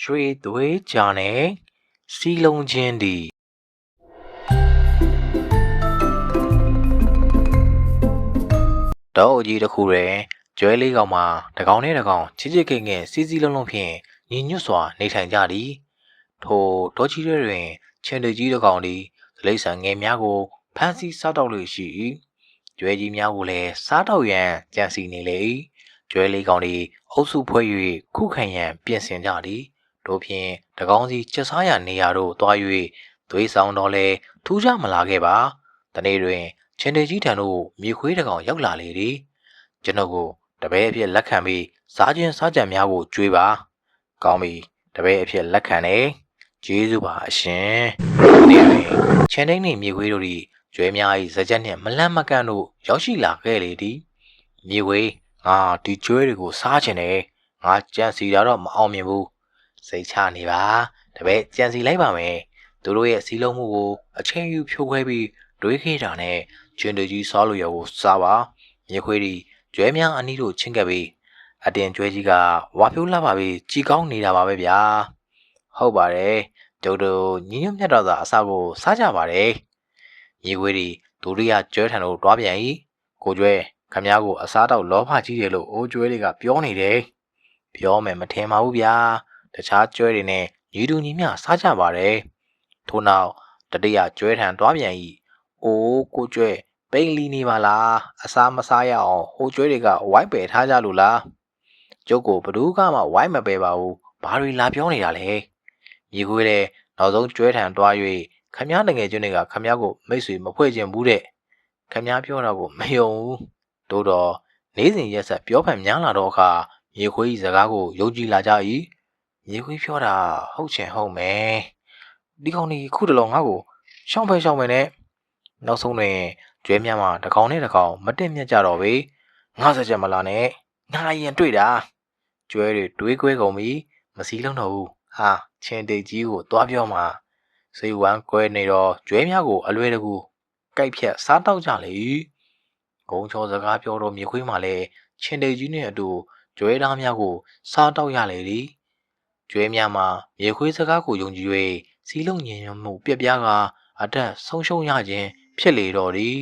ရွှေသွေးကြာနဲ့စီလုံးချင်းဒီတော့အကြီးတစ်ခုတည်းကျွဲလေးကောင်မှာတကောင်နဲ့တကောင်ချစ်ချစ်ခင်ခင်စီစီလုံးလုံးဖြင့်ညီညွတ်စွာနေထိုင်ကြသည်ထိုဒေါ်ကြီးတွေတွင်ချင်းတကြီးတစ်ကောင်သည်ဒလိဆန်ငယ်များကိုဖမ်းဆီးစားတော့လို့ရှိ၏ကျွဲကြီးများကိုလည်းစားတော့ရန်ကြံစီနေလေ၏ကျွဲလေးကောင်သည်အုပ်စုဖွဲ့၍ခုခံရန်ပြင်ဆင်ကြသည် တို့ဖြင့်တကောင်စီချက်စားရနေရာသို့တွား၍သွေးဆောင်တော့လဲထူးခြားမလာခဲ့ပါတနေ့တွင်ချင်းတကြီးထံသို့မြေခွေးတစ်ကောင်ရောက်လာလေသည်ကျွန်ုပ်ကိုတပည့်အဖြစ်လက်ခံပြီးစားခြင်းစားကြံများကိုကြွေးပါကောင်းပြီတပည့်အဖြစ်လက်ခံတယ်ကျေးဇူးပါအရှင်ဒီတွင်ချင်းတိုင်းနှင့်မြေခွေးတို့သည်ကျွဲများ၏ဇကြက်နှင့်မလန့်မကန့်တို့ရောက်ရှိလာခဲ့လေသည်မြေခွေးငါဒီကျွဲတွေကိုစားခြင်းတယ်ငါကြံစီတာတော့မအောင်မြင်ဘူး စိတ်ချနေပါတပည့်ကြံစီလိုက်ပါမယ်သူတို့ရဲ့စီးလုံးမှုကိုအချိန်ယူဖြိုခွဲပြီးတွေးခေတာနဲ့ချင်းတကြီးစားလို့ရကိုစားပါမြေခွေးသည်ကျွဲများအနီးတို့ချင်းကပ်ပြီးအတင်ကျွဲကြီးကဝါဖြိုးလာပါပြီကြည်ကောင်းနေတာပါပဲဗျာဟုတ်ပါတယ်ကျုပ်တို့ညီညွတ်မြတ်တော်သာအစာကိုစားကြပါတယ်မြေခွေးသည်ဒုတိယကျွဲထံသို့တွားပြန်၏ကိုကျွဲခမ ्या ကိုအစားတော့လောဘကြီးတယ်လို့အိုးကျွဲတွေကပြောနေတယ်ပြောမယ်မထင်ပါဘူးဗျာ တခြားကျွဲတွေနဲ့ညီတူညီမျှစားကြပါတယ်ထို့နောက်တတိယကျွဲထံတွားပြန်၏အိုးကိုကျွဲပိန်လီနေပါလားအစားမစားရအောင်ဟိုကျွဲတွေကဝိုက်ပယ်ထားကြလို့လားကျုပ်ကိုဘ누구ကမှဝိုက်မပယ်ပါဘူးဘာတွေလာပြောနေတာလဲမြေခွေးတဲ့နောက်ဆုံးကျွဲထံတွား၍ခမည်းတငယ်ချင်းတွေကခမည်းကိုမိတ်ဆွေမဖွဲ့ခြင်းဘူးတဲ့ခမည်းပြောတာကိုမယုံဘူးတို့တော့နေစဉ်ရက်ဆက်ပြောဖန်များလာတော့အခါမြေခွေးကြီးစကားကိုယုံကြည်လာကြ၏ မြေခွေးပြောတာဟုတ်ချင်ဟုတ်မယ်ဒီကောင်ကြီးခုတလောငါ့ကိုရှောင်းဖဲရှောင်းမယ်နဲ့နောက်ဆုံးတွင်ကျွဲများမှာတကောင်နဲ့တကောင်မတင်မြတ်ကြတော့ပေငါစကြက်မလာနဲ့ငါရင်တွေ့တာကျွဲတွေတွေးခွဲကုန်ပြီမစည်းလုံးတော့ဘူးဟာချင်းတိတ်ကြီးကိုတွားပြောမှာစိတ်ဝမ်းကွဲနေတော့ကျွဲများကို အလွယ်တကူကြိုက်ဖြတ်စားတော့ကြလေဂုံချောစကားပြောတော့မြေခွေးမှလည်းချင်းတိတ်ကြီးနဲ့အတူကျွဲသားများကိုစားတော့ရလေသည် ကျွဲများမှာမြေခွေးစကားကိုယုံကြည်၍စီးလုံးညင်ညွတ်မှုပြက်ပြားကအတက်ဆုံးရှုံးရခြင်းဖြစ်လေတော့သည်